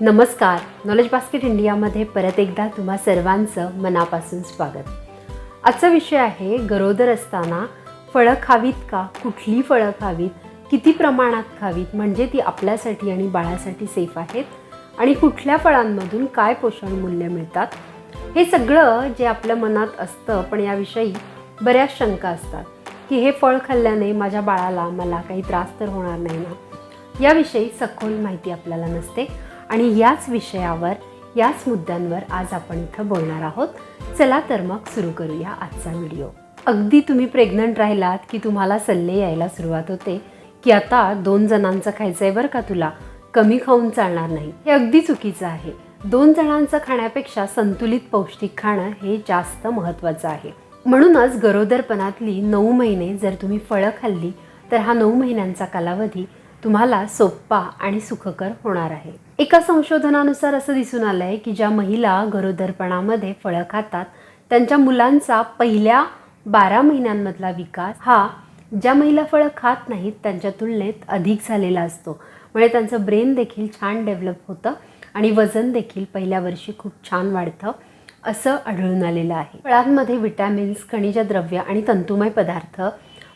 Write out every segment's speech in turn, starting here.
नमस्कार. Knowledge basket इंडियामध्ये परत एकदा तुम्हा सर्वांचं मनापासून स्वागत. आजचा विषय आहे गरोदर असताना फळं खावीत का? कुठली फळं खावीत? किती प्रमाणात खावीत? म्हणजे ती आपल्यासाठी आणि बाळासाठी सेफ आहेत? आणि कुठल्या फळांमधून काय पोषण मूल्य मिळतात? हे सगळं जे आपल्या मनात असतं पण याविषयी बऱ्याच शंका असतात. की हे फळ खाल्ल्याने माझ्या बाळाला मला काही त्रास तर होणार नाही ना? याविषयी सखोल माहिती आपल्याला नसते. आणि याच विषयावर याच मुद्द्यांवर आज आपण इथं बोलणार आहोत. चला तर मग सुरू करूया आजचा व्हिडिओ. अगदी तुम्ही प्रेग्नंट राहिलात की तुम्हाला सल्ले यायला सुरुवात होते की आता दोन जणांचं खायचं आहे बरं का तुला? कमी खाऊन चालणार नाही. हे अगदी चुकीचं आहे. दोन जणांचं खाण्यापेक्षा संतुलित पौष्टिक खाणं हे जास्त महत्त्वाचं आहे. म्हणूनच गरोदरपणातली नऊ महिने जर तुम्ही फळं खाल्ली तर हा नऊ महिन्यांचा कालावधी तुम्हाला सोप्पा आणि सुखकर होणार आहे. एका संशोधनानुसार असं दिसून आलं आहे की ज्या महिला गरोदरपणामध्ये फळं खातात त्यांच्या मुलांचा पहिल्या बारा महिन्यांमधला विकास हा ज्या महिला फळं खात नाहीत त्यांच्या तुलनेत अधिक झालेला असतो. म्हणजे त्यांचं ब्रेन देखील छान डेव्हलप होतं आणि वजन देखील पहिल्या वर्षी खूप छान वाढतं असं आढळून आलेलं आहे. फळांमध्ये विटॅमिन्स खनिज द्रव्य आणि तंतुमय पदार्थ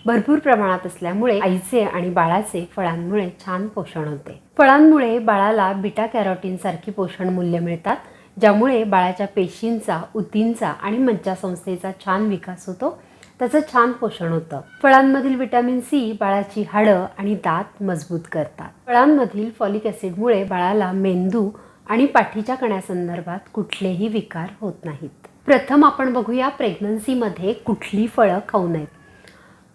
भरपूर प्रमाणात असल्यामुळे आईचे आणि बाळाचे फळांमुळे छान पोषण होते. फळांमुळे बाळाला बिटा कॅरोटीन सारखी पोषण मूल्य मिळतात ज्यामुळे बाळाच्या पेशींचा उतींचा आणि मज्जासंस्थेचा छान विकास होतो त्याचं छान पोषण होतं. फळांमधील विटॅमिन सी बाळाची हाडं आणि दात मजबूत करतात. फळांमधील फॉलिक ॲसिडमुळे बाळाला मेंदू आणि पाठीच्या कण्यासंदर्भात कुठलेही विकार होत नाहीत. प्रथम आपण बघूया प्रेग्नन्सीमध्ये कुठली फळं खाऊ नयेत.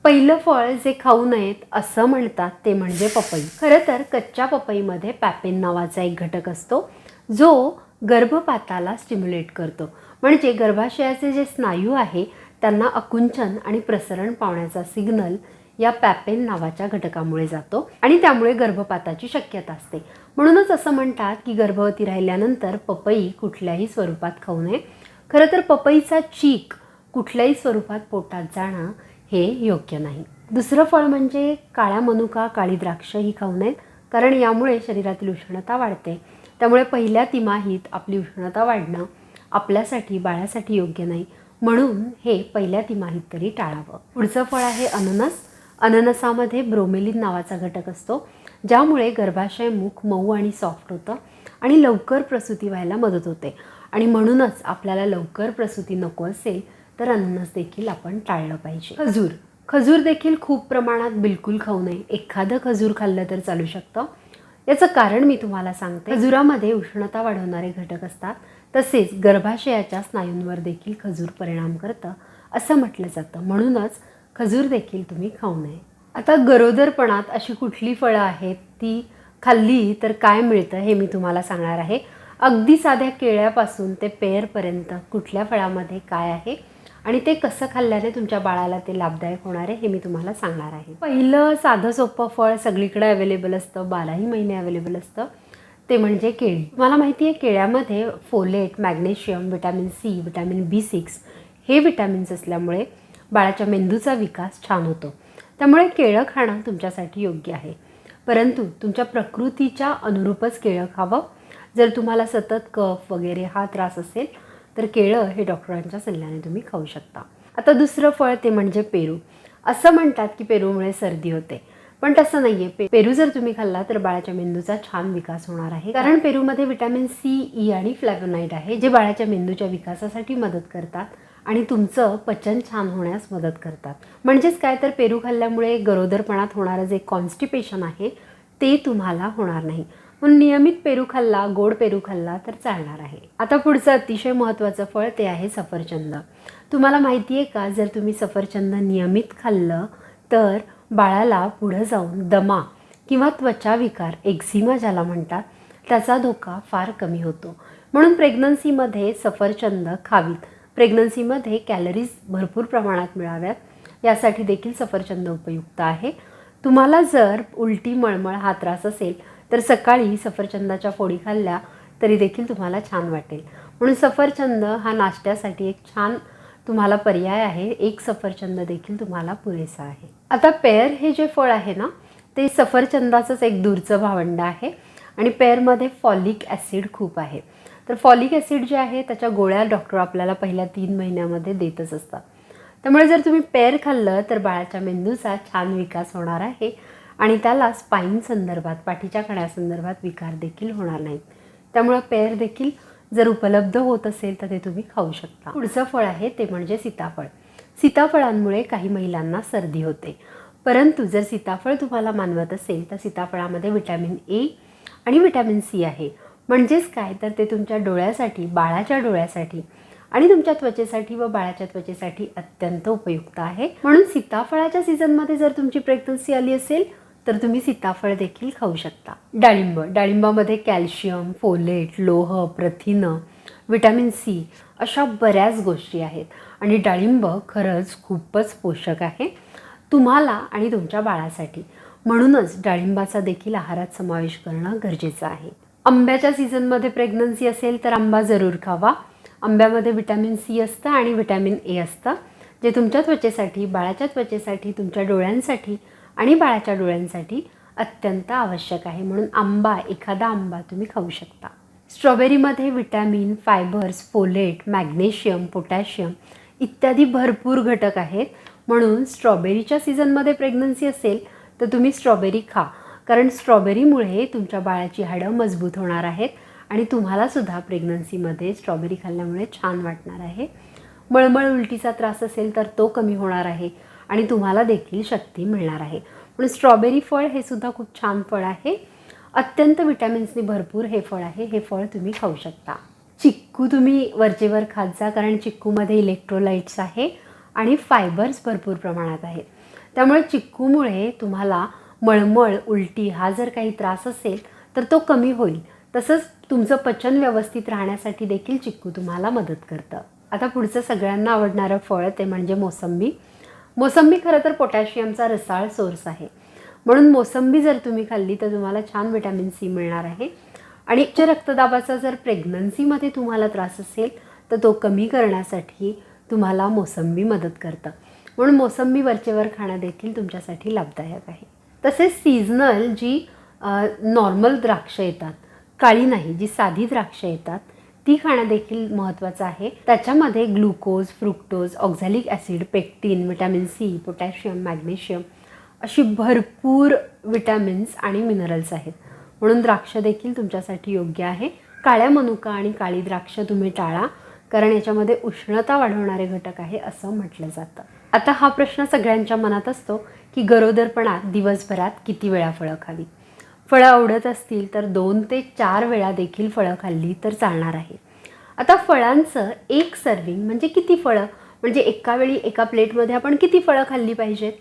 पहिलं फळ जे खाऊ नयेत असं म्हणतात ते म्हणजे पपई. खरं तर कच्च्या पपईमध्ये पॅपेन नावाचा एक घटक असतो जो गर्भपाताला स्टिम्युलेट करतो. म्हणजे गर्भाशयाचे जे स्नायू आहे त्यांना अकुंचन आणि प्रसरण पावण्याचा सिग्नल या पॅपेन नावाच्या घटकामुळे जातो आणि त्यामुळे गर्भपाताची शक्यता असते. म्हणूनच असं म्हणतात की गर्भवती राहिल्यानंतर पपई कुठल्याही स्वरूपात खाऊ नये. खरं तर पपईचा चीक कुठल्याही स्वरूपात पोटात जाणं हे योग्य नाही. दुसरं फळ म्हणजे काळ्या मनुका काळी द्राक्ष ही खाऊ नयेत कारण यामुळे शरीरातील उष्णता वाढते. त्यामुळे पहिल्या तिमाहीत आपली उष्णता वाढणं आपल्यासाठी बाळासाठी योग्य नाही. म्हणून हे पहिल्या तिमाहीत तरी टाळावं. पुढचं फळ आहे अननस. अननसामध्ये ब्रोमेलिन नावाचा घटक असतो ज्यामुळे गर्भाशय मुख मऊ आणि सॉफ्ट होतं आणि लवकर प्रसूती व्हायला मदत होते. आणि म्हणूनच आपल्याला लवकर प्रसूती नको असेल तर अननस देखील आपण टाळलं पाहिजे. खजूर. खजूर देखील खूप प्रमाणात बिलकुल खाऊ नये. एखादं खजूर खाल्लं तर चालू शकतं. याचं कारण मी तुम्हाला सांगते. खजुरामध्ये उष्णता वाढवणारे घटक असतात. तसेच गर्भाशयाच्या स्नायूंवर देखील खजूर परिणाम करतं असं म्हटलं जातं. म्हणूनच खजूर देखील तुम्ही खाऊ नये. आता गरोदरपणात अशी कुठली फळं आहेत? ती खाल्ली तर काय मिळतं हे मी तुम्हाला सांगणार आहे. अगदी साध्या केळ्यापासून ते पेरपर्यंत कुठल्या फळामध्ये काय आहे? आणि ते कसं खाल्ल्याने तुमच्या बाळाला ते लाभदायक होणार आहे हे मी तुम्हाला सांगणार आहे. पहिलं साधं सोपं फळ सगळीकडे अवेलेबल असतं बाराही महिने अवेलेबल असतं. ते म्हणजे केळी. मला माहिती आहे केळ्यामध्ये folate magnesium vitamin C vitamin B six हे विटॅमिन्स असल्यामुळे बाळाच्या मेंदूचा विकास छान होतो. त्यामुळे केळं खाणं तुमच्यासाठी योग्य आहे. परंतु तुमच्या प्रकृतीच्या अनुरूपच केळं खावं. जर तुम्हाला सतत कफ वगैरे हा त्रास असेल तर केळं हे डॉक्टरांच्या सल्ल्याने तुम्ही खाऊ शकता. आता दुसरं फळ ते म्हणजे पेरू. असं म्हणतात की पेरूमुळे सर्दी होते. पण तसं नाही आहे पे पेरू जर तुम्ही खाल्ला तर बाळाच्या मेंदूचा छान विकास होणार आहे. कारण पेरूमध्ये विटॅमिन सी ई आणि फ्लॅगोनाईट आहे जे बाळाच्या मेंदूच्या विकासासाठी मदत करतात आणि तुमचं पचन छान होण्यास मदत करतात. म्हणजेच काय? तर पेरू खाल्ल्यामुळे गरोदरपणात होणारं जे कॉन्स्टिपेशन आहे ते तुम्हाला होणार नाही. म्हणून नियमित पेरू खाल्ला गोड पेरू खाल्ला तर चालणार आहे. आता पुढचं अतिशय महत्त्वाचं फळ ते आहे सफरचंद. तुम्हाला माहिती आहे का जर तुम्ही सफरचंद नियमित खाल्लं तर बाळाला पुढं जाऊन दमा किंवा त्वचा विकार एक्झिमा ज्याला म्हणतात त्याचा धोका फार कमी होतो. म्हणून प्रेग्नन्सीमध्ये सफरचंद खावीत. प्रेग्नन्सीमध्ये कॅलरीज भरपूर प्रमाणात मिळाव्यात. यासाठी देखील सफरचंद उपयुक्त आहे. तुम्हाला जर उलटी मळमळ हा त्रास असेल तर सकाळी सफरचंदाच्या फोडी खाल्ल्या तरी देखील तुम्हाला छान वाटेल. म्हणून सफरचंद हा नाश्त्यासाठी एक छान तुम्हाला पर्याय आहे. एक सफरचंद देखील तुम्हाला पुरेसा आहे. आता पेअर हे जे फळ आहे ना ते सफरचंदाचंच एक दूरचं भावंड आहे आणि पेअरमध्ये फॉलिक ॲसिड खूप आहे. तर फॉलिक ॲसिड जे आहे त्याच्या गोळ्या डॉक्टर आपल्याला पहिल्या तीन महिन्यामध्ये देतच असतात. त्यामुळे जर तुम्ही पेर खाल्लं तर बाळाच्या मेंदूचा छान विकास होणार आहे. आणि त्याला स्पाईन संदर्भात पाठीच्या कण्यासंदर्भात विकार देखील होणार नाहीत. त्यामुळं पेर देखील जर उपलब्ध होत असेल तर ते तुम्ही खाऊ शकता. पुढचं फळ आहे ते म्हणजे सीताफळ. सीताफळांमुळे काही महिलांना सर्दी होते. परंतु जर सीताफळ तुम्हाला मानवत असेल तर सीताफळामध्ये विटॅमिन ए आणि विटॅमिन सी आहे. म्हणजेच काय? तर ते तुमच्या डोळ्यासाठी बाळाच्या डोळ्यासाठी आणि तुमच्या त्वचेसाठी व बाळाच्या त्वचेसाठी अत्यंत उपयुक्त आहे. म्हणून सीताफळाच्या सीझनमध्ये जर तुमची प्रेग्नन्सी आली असेल तर तुम्ही सीताफळ देखील खाऊ शकता. डाळिंब. डाळिंबामध्ये कॅल्शियम फोलेट लोह प्रथिनं विटॅमिन सी अशा बऱ्याच गोष्टी आहेत. आणि डाळिंब खरंच खूपच पोषक आहे. तुम्हाला आणि तुमच्या बाळासाठी. म्हणूनच डाळिंबाचा देखील आहारात समावेश करणं गरजेचं आहे. आंब्याच्या सीझनमध्ये प्रेग्नन्सी असेल तर आंबा जरूर खावा. आंब्यामध्ये विटॅमिन सी असतं आणि विटॅमिन ए असतं जे तुमच्या त्वचेसाठी बाळाच्या त्वचेसाठी तुमच्या डोळ्यांसाठी आणि बाळाच्या डोळ्यांसाठी अत्यंत आवश्यक आहे. म्हणून आंबा एखादा आंबा तुम्ही खाऊ शकता. स्ट्रॉबेरीमध्ये vitamin fibres folate magnesium potassium इत्यादी भरपूर घटक आहेत. म्हणून स्ट्रॉबेरीच्या सीझनमध्ये प्रेग्नन्सी असेल तर तुम्ही स्ट्रॉबेरी खा. कारण स्ट्रॉबेरीमुळे तुमच्या बाळाची हाडं मजबूत होणार आहेत आणि तुम्हालासुद्धा प्रेग्नन्सीमध्ये स्ट्रॉबेरी खाल्ल्यामुळे छान वाटणार आहे. मळमळ उलटीचा त्रास असेल तर तो कमी होणार आहे. आणि तुम्हाला देखील शक्ती मिळणार आहे. म्हणून स्ट्रॉबेरी फळ हे सुद्धा खूप छान फळ आहे. अत्यंत विटॅमिन्सनी भरपूर हे फळ आहे. हे फळ तुम्ही खाऊ शकता. चिक्कू तुम्ही वरचेवर खात जा कारण चिक्कूमध्ये इलेक्ट्रोलाइट्स आहे आणि फायबर्स भरपूर प्रमाणात आहेत. त्यामुळे चिक्कूमुळे तुम्हाला मळमळ उलटी हा जर काही त्रास असेल तर तो कमी होईल. तसंच तुमचं पचन व्यवस्थित राहण्यासाठी देखील चिक्कू तुम्हाला मदत करतं. आता पुढचं सगळ्यांना आवडणारं फळ ते म्हणजे मोसंबी. मोसंबी खरं तर पोटॅशियमचा रसाळ सोर्स आहे. म्हणून मोसंबी जर तुम्ही खाल्ली तर तुम्हाला छान विटॅमिन सी मिळणार आहे. आणि उच्च रक्तदाबाचा जर प्रेग्नन्सीमध्ये तुम्हाला त्रास असेल तर तो कमी करण्यासाठी तुम्हाला मोसंबी मदत करतं. म्हणून मोसंबी वरचेवर खाणं देखील तुमच्यासाठी लाभदायक आहे. तसेच सीझनल जी नॉर्मल द्राक्षं येतात काळी नाही जी साधी द्राक्षं येतात ती खाणं देखील महत्त्वाचं आहे. त्याच्यामध्ये glucose fructose oxalic acid pectin vitamin C potassium magnesium अशी भरपूर विटॅमिन्स आणि मिनरल्स आहेत. म्हणून द्राक्ष देखील तुमच्यासाठी योग्य आहे. काळ्या मनुका आणि काळी द्राक्ष तुम्ही टाळा कारण याच्यामध्ये उष्णता वाढवणारे घटक आहे असं म्हटलं जातं. आता हा प्रश्न सगळ्यांच्या मनात असतो की गरोदरपणात दिवसभरात किती वेळा फळं खावी? फळं आवडत असतील तर दोन ते चार वेळा देखील फळं खाल्ली तर चालणार आहे. आता फळांचं एक सर्विंग म्हणजे किती फळं? म्हणजे एका वेळी एका प्लेटमध्ये आपण किती फळं खाल्ली पाहिजेत?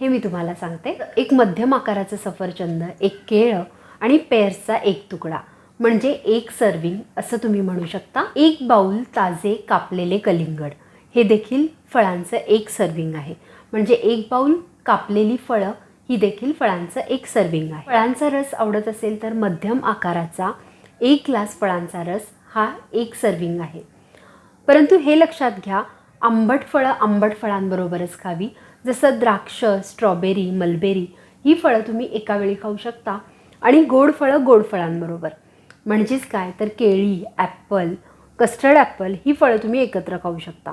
हे मी तुम्हाला सांगते. एक मध्यम आकाराचं सफरचंद एक केळं आणि पेअर्सचा एक तुकडा. म्हणजे एक सर्विंग असं तुम्ही म्हणू शकता. एक बाऊल ताजे कापलेले कलिंगड. हे देखील फळांचं एक सर्विंग आहे. म्हणजे एक बाऊल कापलेली फळं ही देखील फळांचं एक सर्विंग आहे. फळांचा रस आवडत असेल तर मध्यम आकाराचा एक ग्लास फळांचा रस हा एक सर्विंग आहे. परंतु हे लक्षात घ्या आंबट फळं आंबट फळांबरोबरच खावी. जसं द्राक्ष स्ट्रॉबेरी मलबेरी ही फळं तुम्ही एका वेळी खाऊ शकता. आणि गोड फळं गोड फळांबरोबर. म्हणजेच काय? तर केळी ॲप्पल कस्टर्ड ॲप्पल ही फळं तुम्ही एकत्र खाऊ शकता.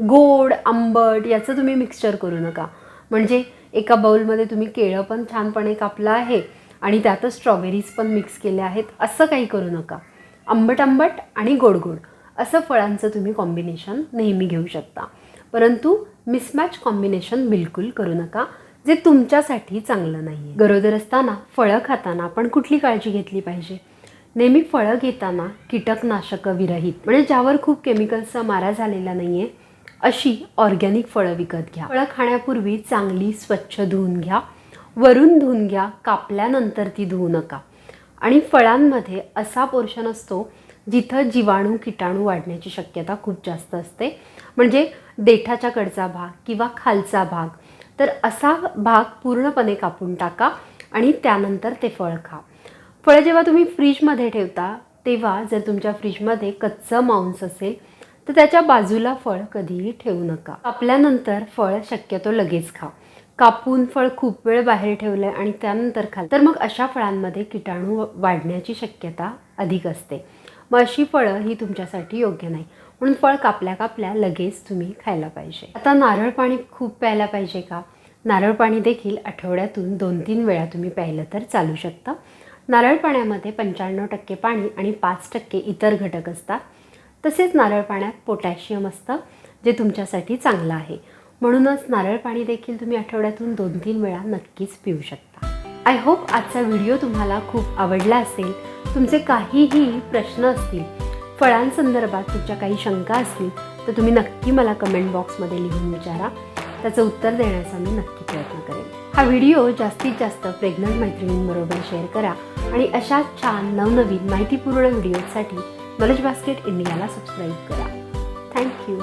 गोड आंबट याचं तुम्ही मिक्सचर करू नका. म्हणजे एका बाउलमध्ये तुम्ही केळं पण छानपणे कापलं आहे आणि त्यातच स्ट्रॉबेरीज पण मिक्स केल्या आहेत. असं काही करू नका. आंबट आंबट आणि गोड गोड. असं फळांचं तुम्ही कॉम्बिनेशन नेहमी घेऊ शकता. परंतु मिसमॅच कॉम्बिनेशन बिलकुल करू नका जे तुमच्यासाठी चांगलं नाही आहे गरोदर असताना फळं खाताना आपण कुठली काळजी घेतली पाहिजे? नेहमी फळं घेताना कीटकनाशकं विरहित. म्हणजे ज्यावर खूप केमिकल्सचा मारा झालेला नाही आहे अशी ऑर्गॅनिक फळं विकत घ्या. फळं खाण्यापूर्वी चांगली स्वच्छ धुवून घ्या. वरून धुवून घ्या. कापल्यानंतर ती धुवू नका. आणि फळांमध्ये असा पोर्शन असतो जिथं जीवाणू किटाणू वाढण्याची शक्यता खूप जास्त असते. म्हणजे देठाच्या कडचा भाग किंवा खालचा भाग. तर असा भाग पूर्णपणे कापून टाका आणि त्यानंतर ते फळ खा. फळं जेव्हा तुम्ही फ्रीजमध्ये ठेवता तेव्हा जर तुमच्या फ्रीजमध्ये कच्चं मांस असेल तर त्याच्या बाजूला फळ कधीही ठेवू नका. आपल्यानंतर फळ शक्यतो लगेच खा. कापून फळ खूप वेळ बाहेर ठेवलं आहे आणि त्यानंतर खाल. तर मग अशा फळांमध्ये किटाणू वाढण्याची शक्यता अधिक असते. मग अशी फळं ही तुमच्यासाठी योग्य नाही. म्हणून फळ कापल्या कापल्या लगेच तुम्ही खायला पाहिजे. आता नारळ पाणी खूप प्यायला पाहिजे का? नारळ पाणी देखील आठवड्यातून दोन तीन वेळा तुम्ही प्यायलं तर चालू शकतं. नारळ पाण्यामध्ये पंच्याण्णव टक्के पाणी आणि पाच टक्के इतर घटक असतात. तसेच नारळ पाण्यात पोटॅशियम असतं जे तुमच्यासाठी चांगलं आहे. म्हणूनच नारळ पाणी देखील तुम्ही आठवड्यातून दोन तीन वेळा नक्कीच पिऊ शकता. आय होप आजचा व्हिडिओ तुम्हाला खूप आवडला असेल. तुमचे काहीही प्रश्न असतील फळांसंदर्भात तुमच्या काही शंका असतील तर तुम्ही नक्की मला कमेंट बॉक्समध्ये लिहून विचारा. त्याचं उत्तर देण्याचा मी नक्की प्रयत्न करेन. हा व्हिडिओ जास्तीत जास्त प्रेग्नंट मैत्रिणींबरोबर शेअर करा आणि अशाच छान नवनवीन माहितीपूर्ण व्हिडिओसाठी नॉलेज बास्केट इंडियाला सबस्क्राईब करा. Thank you